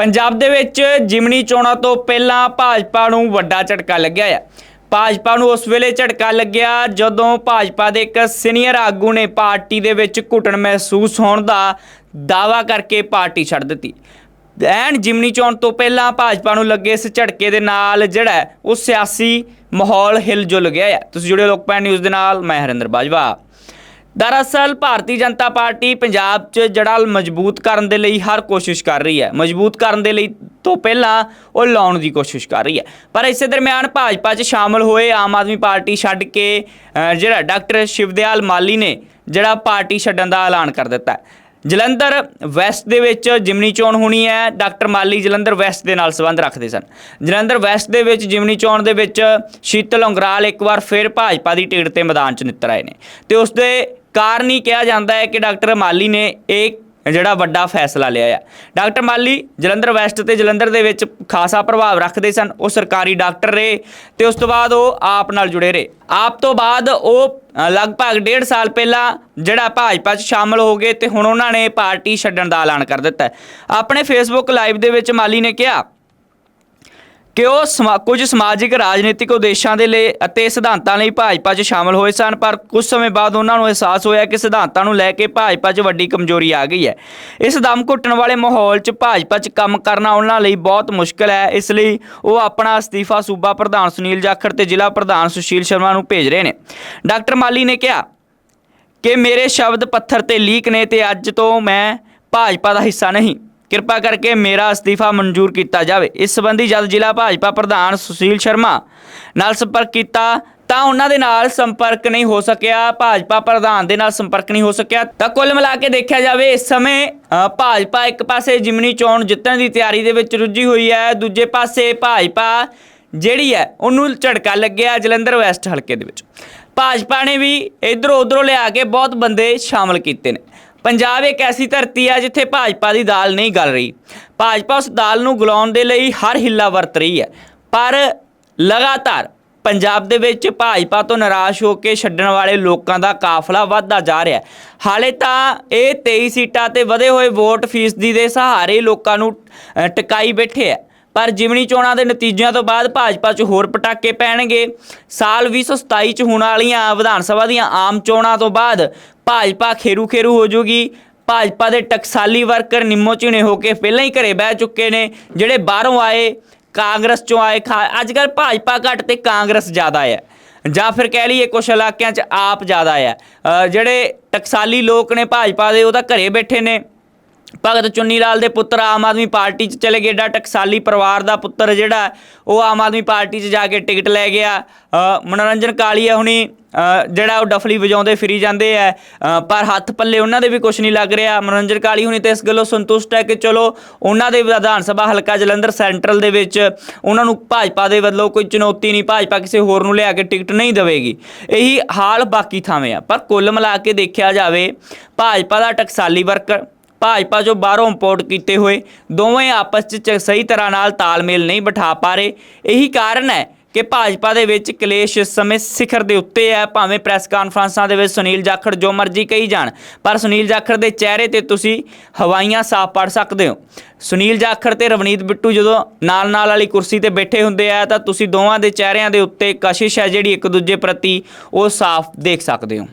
ਪੰਜਾਬ ਦੇ ਵਿੱਚ ਜਿਮਨੀ ਚੋਣਾਂ ਤੋਂ ਪਹਿਲਾਂ ਭਾਜਪਾ ਨੂੰ ਵੱਡਾ ਝਟਕਾ ਲੱਗਿਆ ਆ। ਭਾਜਪਾ ਨੂੰ ਉਸ ਵੇਲੇ ਝਟਕਾ ਲੱਗਿਆ ਜਦੋਂ ਭਾਜਪਾ ਦੇ ਇੱਕ ਸੀਨੀਅਰ ਆਗੂ ਨੇ ਪਾਰਟੀ ਦੇ ਵਿੱਚ ਘੁਟਣ ਮਹਿਸੂਸ ਹੋਣ ਦਾ ਦਾਵਾ ਕਰਕੇ ਪਾਰਟੀ ਛੱਡ ਦਿੱਤੀ। ਐਨ ਜਿਮਨੀ ਚੋਣ ਤੋਂ ਪਹਿਲਾਂ ਭਾਜਪਾ ਨੂੰ ਲੱਗੇ ਇਸ ਝਟਕੇ ਦੇ ਨਾਲ ਜਿਹੜਾ ਉਹ ਸਿਆਸੀ ਮਾਹੌਲ ਹਿਲ ਜੁਲ ਗਿਆ ਹੈ ਤੁਸੀਂ ਜੁੜੇ ਹੋ ਲੋਕਪਾਲ ਨਿਊਜ਼ ਦੇ ਨਾਲ, ਮੈਂ ਹਰਿੰਦਰ ਬਾਜਵਾ। ਦਰਅਸਲ ਭਾਰਤੀ ਜਨਤਾ ਪਾਰਟੀ ਪੰਜਾਬ 'ਚ ਜੜਾ ਮਜ਼ਬੂਤ ਕਰਨ ਦੇ ਲਈ ਹਰ ਕੋਸ਼ਿਸ਼ ਕਰ ਰਹੀ ਹੈ। ਮਜ਼ਬੂਤ ਕਰਨ ਦੇ ਲਈ ਤੋਂ ਪਹਿਲਾਂ ਉਹ ਲਾਉਣ ਦੀ ਕੋਸ਼ਿਸ਼ ਕਰ ਰਹੀ ਹੈ। ਪਰ ਇਸੇ ਦਰਮਿਆਨ ਭਾਜਪਾ 'ਚ ਸ਼ਾਮਲ ਹੋਏ ਆਮ ਆਦਮੀ ਪਾਰਟੀ ਛੱਡ ਕੇ ਜਿਹੜਾ ਡਾਕਟਰ ਸ਼ਿਵਦਿਆਲ ਮਾਲੀ ਨੇ ਜਿਹੜਾ ਪਾਰਟੀ ਛੱਡਣ ਦਾ ਐਲਾਨ ਕਰ ਦਿੱਤਾ ਹੈ। ਜਲੰਧਰ ਵੈਸਟ ਦੇ ਵਿੱਚ ਜਿਮਨੀ ਚੋਣ ਹੋਣੀ ਹੈ। ਡਾਕਟਰ ਮਾਲੀ ਜਲੰਧਰ ਵੈਸਟ ਦੇ ਨਾਲ ਸੰਬੰਧ ਰੱਖਦੇ ਸਨ। ਜਲੰਧਰ ਵੈਸਟ ਦੇ ਵਿੱਚ ਜਿਮਨੀ ਚੋਣ ਦੇ ਵਿੱਚ ਸ਼ੀਤਲ ਉਂਗਰਾਲ ਇੱਕ ਵਾਰ ਫਿਰ ਭਾਜਪਾ ਦੀ ਟਿਕਟ ਤੇ ਮੈਦਾਨ 'ਚ ਨਿੱਤਰ ਆਏ ਨੇ। ਤੇ ਉਸ ਦੇ ਕਾਰਨ ਹੀ ਕਿਹਾ ਜਾਂਦਾ ਹੈ ਕਿ ਡਾਕਟਰ ਮਾਲੀ ਨੇ ਇਹ ਜਿਹੜਾ ਵੱਡਾ ਫੈਸਲਾ ਲਿਆ ਹੈ ਡਾਕਟਰ ਮਾਲੀ ਜਲੰਧਰ ਵੈਸਟ ਤੇ ਜਲੰਧਰ ਦੇ ਵਿੱਚ ਖਾਸਾ ਪ੍ਰਭਾਵ ਰੱਖਦੇ ਸਨ। ਉਹ ਸਰਕਾਰੀ ਡਾਕਟਰ ਰਹੇ ਤੇ ਉਸ ਤੋਂ ਬਾਅਦ ਉਹ ਆਪ ਨਾਲ ਜੁੜੇ ਰਹੇ। ਆਪ ਤੋਂ ਬਾਅਦ ਉਹ ਲਗਭਗ ਡੇਢ ਸਾਲ ਪਹਿਲਾਂ ਜਿਹੜਾ ਭਾਜਪਾ 'ਚ ਸ਼ਾਮਲ ਹੋ ਗਏ ਤੇ ਹੁਣ ਉਹਨਾਂ ਨੇ ਪਾਰਟੀ ਛੱਡਣ ਦਾ ਐਲਾਨ ਕਰ ਦਿੱਤਾ ਆਪਣੇ ਫੇਸਬੁੱਕ ਲਾਈਵ ਦੇ ਵਿੱਚ ਮਾਲੀ ਨੇ ਕਿਹਾ ਕਿ ਉਹ ਸਮਾ- ਕੁਝ ਸਮਾਜਿਕ, ਰਾਜਨੀਤਿਕ ਉਦੇਸ਼ਾਂ ਦੇ ਲਈ ਅਤੇ ਸਿਧਾਂਤਾਂ ਲਈ ਭਾਜਪਾ 'ਚ ਸ਼ਾਮਲ ਹੋਏ ਸਨ, ਪਰ ਕੁਝ ਸਮੇਂ ਬਾਅਦ ਉਹਨਾਂ ਨੂੰ ਅਹਿਸਾਸ ਹੋਇਆ ਕਿ ਸਿਧਾਂਤਾਂ ਨੂੰ ਲੈ ਕੇ ਭਾਜਪਾ 'ਚ ਵੱਡੀ ਕਮਜ਼ੋਰੀ ਆ ਗਈ ਹੈ। ਇਸ ਦਮ ਘੁੱਟਣ ਵਾਲੇ ਮਾਹੌਲ 'ਚ ਭਾਜਪਾ 'ਚ ਕੰਮ ਕਰਨਾ ਉਹਨਾਂ ਲਈ ਬਹੁਤ ਮੁਸ਼ਕਲ ਹੈ। ਇਸ ਲਈ ਉਹ ਆਪਣਾ ਅਸਤੀਫਾ ਸੂਬਾ ਪ੍ਰਧਾਨ ਸੁਨੀਲ ਜਾਖੜ ਤੇ ਜ਼ਿਲ੍ਹਾ ਪ੍ਰਧਾਨ ਸੁਸ਼ੀਲ ਸ਼ਰਮਾ ਨੂੰ ਭੇਜ ਰਹੇ ਨੇ। ਡਾਕਟਰ ਮਾਲੀ ਨੇ ਕਿਹਾ ਕਿ ਮੇਰੇ ਸ਼ਬਦ ਪੱਥਰ ਤੇ ਲੀਕ ਨੇ ਤੇ ਅੱਜ ਤੋਂ ਮੈਂ ਭਾਜਪਾ ਦਾ ਹਿੱਸਾ ਨਹੀਂ। ਕਿਰਪਾ ਕਰਕੇ ਮੇਰਾ ਅਸਤੀਫਾ ਮਨਜ਼ੂਰ ਕੀਤਾ ਜਾਵੇ। ਇਸ ਸੰਬੰਧੀ ਜਦ ਜ਼ਿਲ੍ਹਾ ਭਾਜਪਾ ਪ੍ਰਧਾਨ ਸੁਸ਼ੀਲ ਸ਼ਰਮਾ ਨਾਲ ਸੰਪਰਕ ਕੀਤਾ, ਤਾਂ ਉਹਨਾਂ ਦੇ ਨਾਲ ਸੰਪਰਕ ਨਹੀਂ ਹੋ ਸਕਿਆ, ਭਾਜਪਾ ਪ੍ਰਧਾਨ ਦੇ ਨਾਲ ਸੰਪਰਕ ਨਹੀਂ ਹੋ ਸਕਿਆ। ਤਾਂ ਕੁੱਲ ਮਿਲਾ ਕੇ ਦੇਖਿਆ ਜਾਵੇ, ਇਸ ਸਮੇਂ ਭਾਜਪਾ ਇੱਕ ਪਾਸੇ ਜਿਮਨੀ ਚੋਣ ਜਿੱਤਣ ਦੀ ਤਿਆਰੀ ਦੇ ਵਿੱਚ ਰੁੱਝੀ ਹੋਈ ਹੈ, ਦੂਜੇ ਪਾਸੇ ਭਾਜਪਾ ਜਿਹੜੀ ਹੈ, ਉਹਨੂੰ ਝਟਕਾ ਲੱਗਿਆ ਜਲੰਧਰ ਵੈਸਟ ਹਲਕੇ ਦੇ ਵਿੱਚ। ਭਾਜਪਾ ਨੇ ਵੀ ਇਧਰੋਂ ਉਧਰੋਂ ਲਿਆ ਕੇ ਬਹੁਤ ਬੰਦੇ ਸ਼ਾਮਲ ਕੀਤੇ ਨੇ। ਪੰਜਾਬ ਇੱਕ ਐਸੀ ਧਰਤੀ ਹੈ ਜਿੱਥੇ ਭਾਜਪਾ ਦੀ ਦਾਲ ਨਹੀਂ ਗਲ ਰਹੀ। ਭਾਜਪਾ ਉਸ ਦਾਲ ਨੂੰ ਗੁਲਾਉਣ ਦੇ ਲਈ ਹਰ ਹਿੱਲਾ ਵਰਤ ਰਹੀ ਹੈ। ਪਰ ਲਗਾਤਾਰ ਪੰਜਾਬ ਦੇ ਵਿੱਚ ਭਾਜਪਾ ਤੋਂ ਨਿਰਾਸ਼ ਹੋ ਕੇ ਛੱਡਣ ਵਾਲੇ ਲੋਕਾਂ ਦਾ ਕਾਫਲਾ ਵੱਧਦਾ ਜਾ ਰਿਹਾ ਹੈ। ਹਾਲੇ ਤਾਂ ਇਹ 23 ਸੀਟਾਂ ਤੇ ਵਧੇ ਹੋਏ ਵੋਟ ਫੀਸਦੀ ਦੇ ਸਹਾਰੇ ਲੋਕਾਂ ਨੂੰ ਅ, ਟਿਕਾਈ ਬੈਠੇ ਹੈ। ਪਰ ਜਿਮਨੀ ਚੋਣਾਂ ਦੇ ਨਤੀਜਿਆਂ ਤੋਂ ਬਾਅਦ ਭਾਜਪਾ 'ਚ ਹੋਰ ਪਟਾਕੇ ਪੈਣਗੇ। ਸਾਲ 2027 'ਚ ਹੋਣ ਵਾਲੀਆਂ ਵਿਧਾਨ ਸਭਾ ਦੀਆਂ ਆਮ ਚੋਣਾਂ ਤੋਂ ਬਾਅਦ ਭਾਜਪਾ ਖੇਰੂ ਖੇਰੂ ਹੋ ਜਾਊਗੀ ਭਾਜਪਾ ਦੇ ਟਕਸਾਲੀ ਵਰਕਰ ਨਿੰਮੋ ਚਿਣੇ ਹੋ ਕੇ ਪਹਿਲਾਂ ਹੀ ਘਰੇ ਬਹਿ ਚੁੱਕੇ ਨੇ, ਜਿਹੜੇ ਬਾਹਰੋਂ ਆਏ, ਕਾਂਗਰਸ ਚੋਂ ਆਏ। ਅੱਜ ਕੱਲ ਭਾਜਪਾ ਘੱਟ ਤੇ ਕਾਂਗਰਸ ਜ਼ਿਆਦਾ ਹੈ। ਜਾਂ ਫਿਰ ਕਹਿ ਲਈਏ ਕੁਝ ਇਲਾਕਿਆਂ 'ਚ ਆਪ ਜ਼ਿਆਦਾ ਹੈ। ਜਿਹੜੇ ਟਕਸਾਲੀ ਲੋਕ ਨੇ ਭਾਜਪਾ ਦੇ, ਉਹ ਤਾਂ ਘਰੇ ਬੈਠੇ ਨੇ। ਭਗਤ ਚੁੰਨੀ ਲਾਲ ਦੇ ਪੁੱਤਰ ਆਮ ਆਦਮੀ ਪਾਰਟੀ 'ਚ ਚਲੇ ਗਏ। ਡਾ ਟਕਸਾਲੀ ਪਰਿਵਾਰ ਦਾ ਪੁੱਤਰ ਜਿਹੜਾ ਉਹ ਆਮ ਆਦਮੀ ਪਾਰਟੀ 'ਚ ਜਾ ਕੇ ਟਿਕਟ ਲੈ ਗਿਆ। ਅ, ਮਨੋਰੰਜਨ ਕਾਲੀਆ ਹੁਣੀ। ਜਿਹੜਾ ਉਹ ਡਫਲੀ ਵਜਾਉਂਦੇ ਫਿਰੀ ਜਾਂਦੇ ਆ। ਪਰ ਹੱਥ ਪੱਲੇ ਉਹਨਾਂ ਦੇ ਵੀ ਕੁਝ ਨਹੀਂ ਲੱਗ ਰਿਹਾ। ਮਨੋਰੰਜਨ ਕਾਲੀ ਹੁਣੀ ਤੇ ਇਸ ਗੱਲੋਂ ਸੰਤੁਸ਼ਟ ਹੈ ਕਿ ਚਲੋ ਉਹਨਾਂ ਦੇ ਵਿਧਾਨ ਸਭਾ ਹਲਕਾ ਜਲੰਧਰ ਸੈਂਟਰਲ ਦੇ ਵਿੱਚ ਉਹਨਾਂ ਨੂੰ ਭਾਜਪਾ ਦੇ ਵੱਲੋਂ ਕੋਈ ਚੁਣੌਤੀ ਨਹੀਂ ਭਾਜਪਾ ਕਿਸੇ ਹੋਰ ਨੂੰ ਲਿਆ ਕੇ ਟਿਕਟ ਨਹੀਂ ਦੇਵੇਗੀ। ਇਹੀ ਹਾਲ ਬਾਕੀ ਥਾਵੇਂ ਆ। ਪਰ ਕੁੱਲ ਮਿਲਾ ਕੇ ਦੇਖਿਆ ਜਾਵੇ ਭਾਜਪਾ ਦਾ ਟਕਸਾਲੀ ਵਰਕਰ ਭਾਜਪਾ ਜੋ ਬਾਹਰੋਂ ਇੰਪੋਰਟ ਕੀਤੇ ਹੋਏ, ਦੋਵੇਂ ਆਪਸ 'ਚ ਚ ਸਹੀ ਤਰ੍ਹਾਂ ਨਾਲ ਤਾਲਮੇਲ ਨਹੀਂ ਬਿਠਾ ਪਾ ਰਹੇ। ਇਹੀ ਕਾਰਨ ਹੈ ਕਿ ਭਾਜਪਾ ਦੇ ਵਿੱਚ ਕਲੇਸ਼ ਇਸ ਸਮੇਂ ਸਿਖਰ ਦੇ ਉੱਤੇ ਹੈ, ਭਾਵੇਂ ਪ੍ਰੈਸ ਕਾਨਫਰੰਸਾਂ ਦੇ ਵਿੱਚ ਸੁਨੀਲ ਜਾਖੜ ਜੋ ਮਰਜ਼ੀ ਕਹੀ ਜਾਣ, ਪਰ ਸੁਨੀਲ ਜਾਖੜ ਦੇ ਚਿਹਰੇ ਤੇ ਤੁਸੀਂ ਹਵਾਈਆਂ ਸਾਫ਼ ਪੜ ਸਕਦੇ ਹੋ। ਸੁਨੀਲ ਜਾਖੜ ਤੇ ਰਵਨੀਤ ਬਿੱਟੂ ਜਦੋਂ ਨਾਲ ਨਾਲ ਵਾਲੀ ਕੁਰਸੀ ਤੇ ਬੈਠੇ ਹੁੰਦੇ ਆ, ਤਾਂ ਤੁਸੀਂ ਦੋਵਾਂ ਦੇ ਚਿਹਰਿਆਂ ਦੇ ਉੱਤੇ ਕਸ਼ਿਸ਼ ਹੈ ਜਿਹੜੀ ਇੱਕ ਦੂਜੇ ਪ੍ਰਤੀ ਉਹ ਸਾਫ਼ ਦੇਖ ਸਕਦੇ ਹੋ।